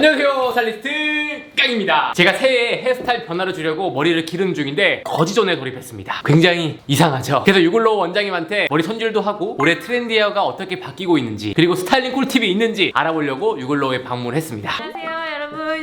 안녕하세요 살리스트 깡입니다. 제가 새해에 헤어스타일 변화를 주려고 머리를 기르는 중인데 거지존에 돌입했습니다. 굉장히 이상하죠? 그래서 유글로 원장님한테 머리 손질도 하고 올해 트렌디어가 어떻게 바뀌고 있는지 그리고 스타일링 꿀팁이 있는지 알아보려고 유글로에 방문했습니다. 안녕하세요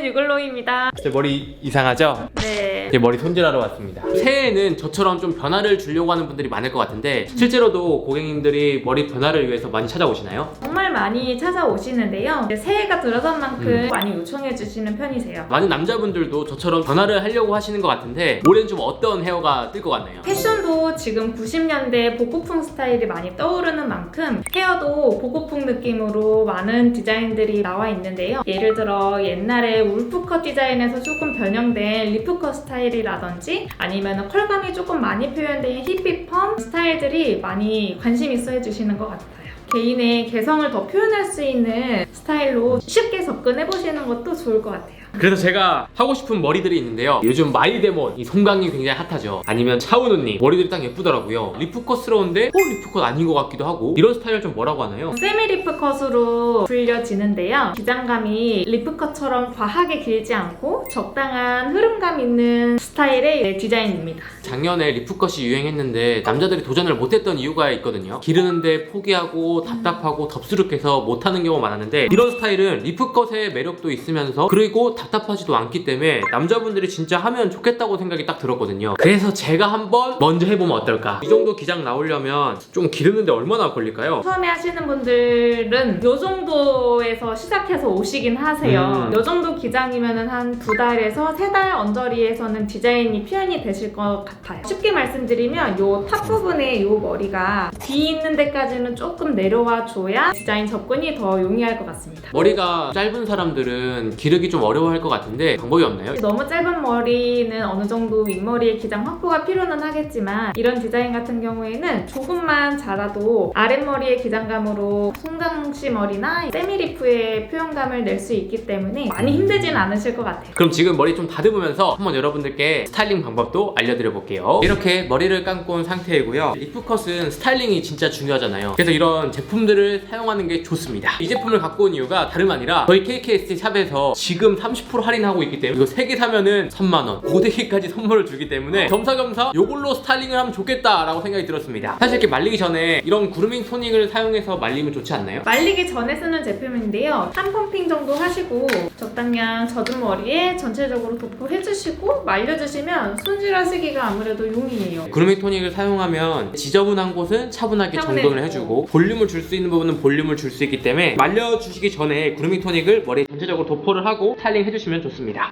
유글로입니다 제 머리 이상하죠? 네제 머리 손질하러 왔습니다. 새해에는 저처럼 좀 변화를 주려고 하는 분들이 많을 것 같은데 실제로도 고객님들이 머리 변화를 위해서 많이 찾아오시나요? 정말 많이 찾아오시는데요 이제 새해가 들어선 만큼 음. 많이 요청해 주시는 편이세요 많은 남자분들도 저처럼 변화를 하려고 하시는 것 같은데 올해는 좀 어떤 헤어가 뜰 것 같나요? 패션도 지금 90년대 복고풍 스타일이 많이 떠오르는 만큼 헤어도 복고풍 느낌으로 많은 디자인들이 나와 있는데요. 예를 들어 옛날에 울프컷 디자인에서 조금 변형된 리프컷 스타일이라든지 아니면 컬감이 조금 많이 표현된 히피펌 스타일들이 많이 관심 있어 해주시는 것 같아요. 개인의 개성을 더 표현할 수 있는 스타일로 쉽게 접근해 보시는 것도 좋을 것 같아요. 그래서 제가 하고 싶은 머리들이 있는데요. 요즘 마이데몬, 이 송강님 굉장히 핫하죠. 아니면 차은우님 머리들이 딱 예쁘더라고요. 리프컷스러운데 어 리프컷 아닌 것 같기도 하고 이런 스타일 좀 뭐라고 하나요? 세미 리프컷으로 불려지는데요. 기장감이 리프컷처럼 과하게 길지 않고 적당한 흐름감 있는 스타일의 디자인입니다. 작년에 리프컷이 유행했는데 남자들이 도전을 못했던 이유가 있거든요. 기르는데 포기하고 답답하고 덥수룩해서 못하는 경우가 많았는데 이런 스타일은 리프컷의 매력도 있으면서 그리고 답 답하지도 않기 때문에 남자분들이 진짜 하면 좋겠다고 생각이 딱 들었거든요. 그래서 제가 한번 먼저 해보면 어떨까? 이 정도 기장 나오려면 좀 기르는데 얼마나 걸릴까요? 처음에 하시는 분들은 이 정도에서 시작해서 오시긴 하세요. 음. 이 정도 기장이면 한 두 달에서 세 달 언저리에서는 디자인이 표현이 되실 것 같아요. 쉽게 말씀드리면 이탑 부분에 이 머리가 뒤 있는 데까지는 조금 내려와 줘야 디자인 접근이 더 용이할 것 같습니다. 머리가 짧은 사람들은 기르기 좀 어려워할 것 같은데 방법이 없나요? 너무 짧은 머리는 어느 정도 윗머리의 기장 확보가 필요는 하겠지만 이런 디자인 같은 경우에는 조금만 자라도 아랫머리의 기장감으로 송강씨 머리나 세미리프의 표현감을 낼 수 있기 때문에 많이 힘들진 않으실 것 같아요. 그럼 지금 머리 좀 다듬으면서 한번 여러분들께 스타일링 방법도 알려드려 볼게요. 이렇게 머리를 감고 온 상태이고요. 리프컷은 스타일링이 진짜 중요하잖아요. 그래서 이런 제품들을 사용하는 게 좋습니다. 이 제품을 갖고 온 이유가 다름 아니라 저희 KKST 샵에서 지금 30% 할인하고 있기 때문에 이거 3개 사면은 3만원, 고데기까지 선물을 주기 때문에 겸사겸사 이걸로 스타일링을 하면 좋겠다라고 생각이 들었습니다. 사실 이렇게 말리기 전에 이런 그루밍 토닉을 사용해서 말리면 좋지 않나요? 말리기 전에 쓰는 제품인데요. 한 펌핑 정도 하시고 적당량 젖은 머리에 전체적으로 도포해주시고 말려주시면 손질하시기가 아무래도 용이에요. 그루밍 토닉을 사용하면 지저분한 곳은 차분하게. 정돈을 해주고 볼륨을 줄 수 있는 부분은 볼륨을 줄 수 있기 때문에 말려주시기 전에 그루밍 토닉을 머리에 전체적으로 도포를 하고 스타일링 해주시면 좋습니다.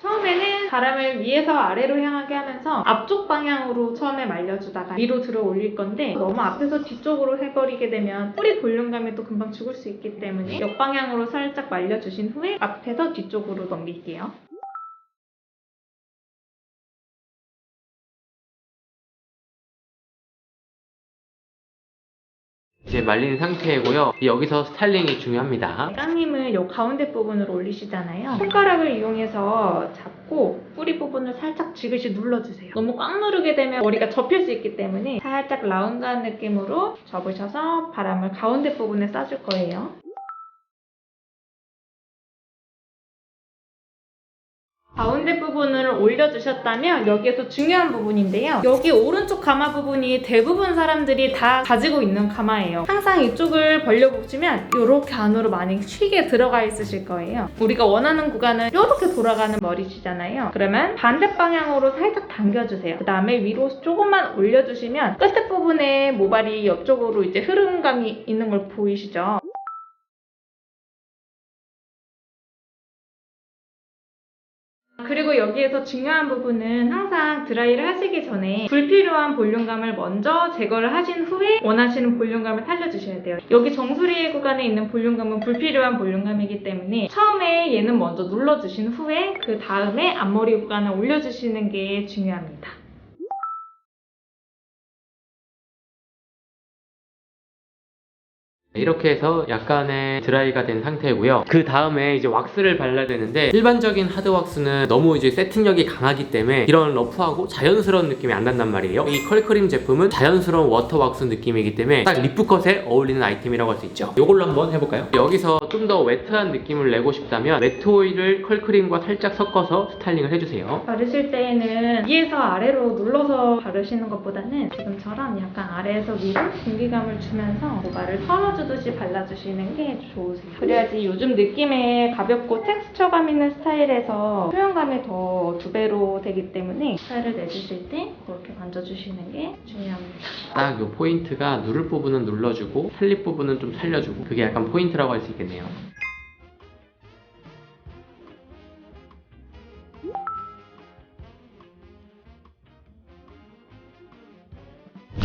처음에는 바람을 위에서 아래로 향하게 하면서 앞쪽 방향으로 처음에 말려주다가 위로 들어 올릴 건데 너무 앞에서 뒤쪽으로 해버리게 되면 뿌리 볼륨감이 또 금방 죽을 수 있기 때문에 역방향으로 살짝 말려주신 후에 앞에서 뒤쪽으로 넘길게요. 이제 말린 상태이고요. 여기서 스타일링이 중요합니다. 깡님은 요 가운데 부분으로 올리시잖아요. 손가락을 이용해서 잡고 뿌리 부분을 살짝 지그시 눌러주세요. 너무 꽉 누르게 되면 머리가 접힐 수 있기 때문에 살짝 라운드한 느낌으로 접으셔서 바람을 가운데 부분에 쏴줄 거예요. 가운데 부분을 올려주셨다면 여기에서 중요한 부분인데요. 여기 오른쪽 가마 부분이 대부분 사람들이 다 가지고 있는 가마예요. 항상 이쪽을 벌려보시면 이렇게 안으로 많이 쉬게 들어가 있으실 거예요. 우리가 원하는 구간은 이렇게 돌아가는 머리시잖아요. 그러면 반대 방향으로 살짝 당겨주세요. 그 다음에 위로 조금만 올려주시면 끝에 부분에 모발이 옆쪽으로 이제 흐름감이 있는 걸 보이시죠? 그리고 여기에서 중요한 부분은 항상 드라이를 하시기 전에 불필요한 볼륨감을 먼저 제거를 하신 후에 원하시는 볼륨감을 살려주셔야 돼요. 여기 정수리 구간에 있는 볼륨감은 불필요한 볼륨감이기 때문에 처음에 얘는 먼저 눌러주신 후에 그 다음에 앞머리 구간을 올려주시는 게 중요합니다. 이렇게 해서 약간의 드라이가 된 상태고요. 그 다음에 이제 왁스를 발라야 되는데 일반적인 하드 왁스는 너무 이제 세팅력이 강하기 때문에 이런 러프하고 자연스러운 느낌이 안 난단 말이에요. 이 컬크림 제품은 자연스러운 워터 왁스 느낌이기 때문에 딱 리프컷에 어울리는 아이템이라고 할 수 있죠. 이걸로 한번 해볼까요? 여기서 좀 더 웨트한 느낌을 내고 싶다면 웨트 오일을 컬크림과 살짝 섞어서 스타일링을 해주세요. 바르실 때에는 위에서 아래로 눌러서 바르시는 것보다는 지금처럼 약간 아래에서 위로 공기감을 주면서 모발을 털어주 듯이 발라주시는 게 좋으세요. 그래야지 요즘 느낌에 가볍고 텍스처감 있는 스타일에서 표현감이 더 두 배로 되기 때문에 스타일을 내주실 때 그렇게 만져주시는 게 중요합니다. 딱 요 포인트가 누를 부분은 눌러주고 살릴 부분은 좀 살려주고 그게 약간 포인트라고 할 수 있겠네요.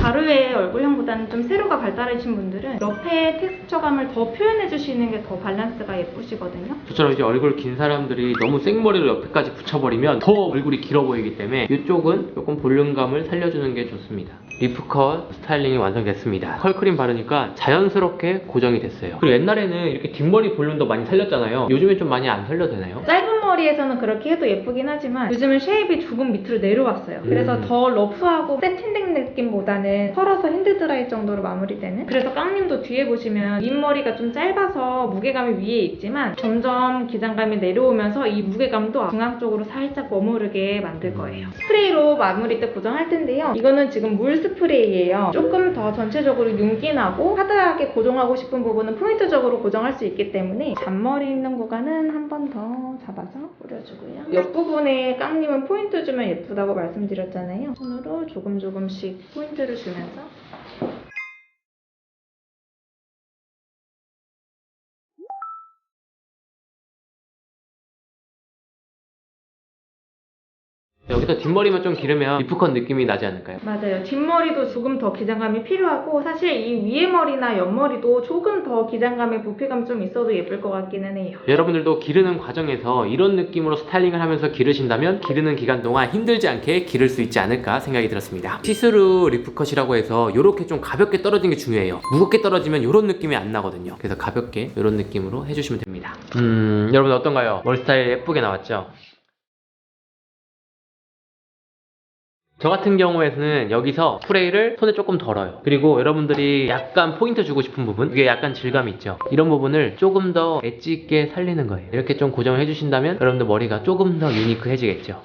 가루의 얼굴형보다는 좀 세로가 발달하신 분들은 옆에 텍스처감을 더 표현해주시는 게 더 밸런스가 예쁘시거든요. 저처럼 이제 얼굴 긴 사람들이 너무 생머리를 옆에까지 붙여버리면 더 얼굴이 길어 보이기 때문에 이쪽은 조금 볼륨감을 살려주는 게 좋습니다. 리프컷 스타일링이 완성됐습니다. 컬크림 바르니까 자연스럽게 고정이 됐어요. 그리고 옛날에는 이렇게 뒷머리 볼륨도 많이 살렸잖아요. 요즘엔 좀 많이 안 살려도 되나요? 짧은 머리에서는 그렇게 해도 예쁘긴 하지만 요즘은 쉐입이 조금 밑으로 내려왔어요. 그래서 음. 더 러프하고 세팅된 느낌보다는 털어서 핸드드라이 정도로 마무리되는 그래서 깡님도 뒤에 보시면 윗머리가 좀 짧아서 무게감이 위에 있지만 점점 기장감이 내려오면서 이 무게감도 중앙 쪽으로 살짝 머무르게 만들 거예요. 스프레이로 마무리 때 고정할 텐데요. 이거는 지금 물 스프레이예요. 조금 더 전체적으로 윤기나고 하드하게 고정하고 싶은 부분은 포인트적으로 고정할 수 있기 때문에 잔머리 있는 구간은 한 번 더 잡아서 뿌려주고요. 옆부분에 깡님은 포인트 주면 예쁘다고 말씀드렸잖아요. 손으로 조금 조금씩 포인트를 주면서 여기서 뒷머리만 좀 기르면 리프컷 느낌이 나지 않을까요? 맞아요. 뒷머리도 조금 더 기장감이 필요하고 사실 이 위에 머리나 옆머리도 조금 더 기장감의 부피감 좀 있어도 예쁠 것 같기는 해요. 여러분들도 기르는 과정에서 이런 느낌으로 스타일링을 하면서 기르신다면 기르는 기간 동안 힘들지 않게 기를 수 있지 않을까 생각이 들었습니다. 시스루 리프컷이라고 해서 이렇게 좀 가볍게 떨어지는 게 중요해요. 무겁게 떨어지면 이런 느낌이 안 나거든요. 그래서 가볍게 이런 느낌으로 해주시면 됩니다. 음, 여러분 어떤가요? 머리 스타일 예쁘게 나왔죠? 저 같은 경우에는 여기서 스프레이를 손에 조금 덜어요. 그리고 여러분들이 약간 포인트 주고 싶은 부분, 이게 약간 질감 있죠? 이런 부분을 조금 더 엣지 있게 살리는 거예요. 이렇게 좀 고정을 해주신다면 여러분들 머리가 조금 더 유니크해지겠죠?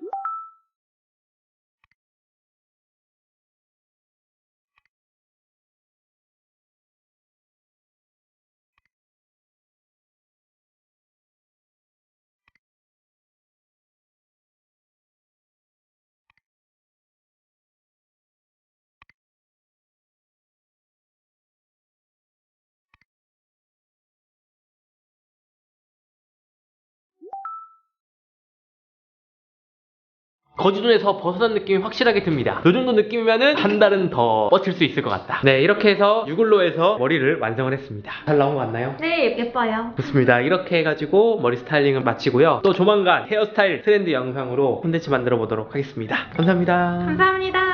거주존에서 벗어난 느낌이 확실하게 듭니다. 이 정도 느낌이면은 한 달은 더 버틸 수 있을 것 같다. 네, 이렇게 해서 유글로에서 머리를 완성을 했습니다. 잘 나온 거 같나요? 네, 예뻐요. 좋습니다. 이렇게 해가지고 머리 스타일링을 마치고요. 또 조만간 헤어스타일 트렌드 영상으로 콘텐츠 만들어 보도록 하겠습니다. 감사합니다. 감사합니다.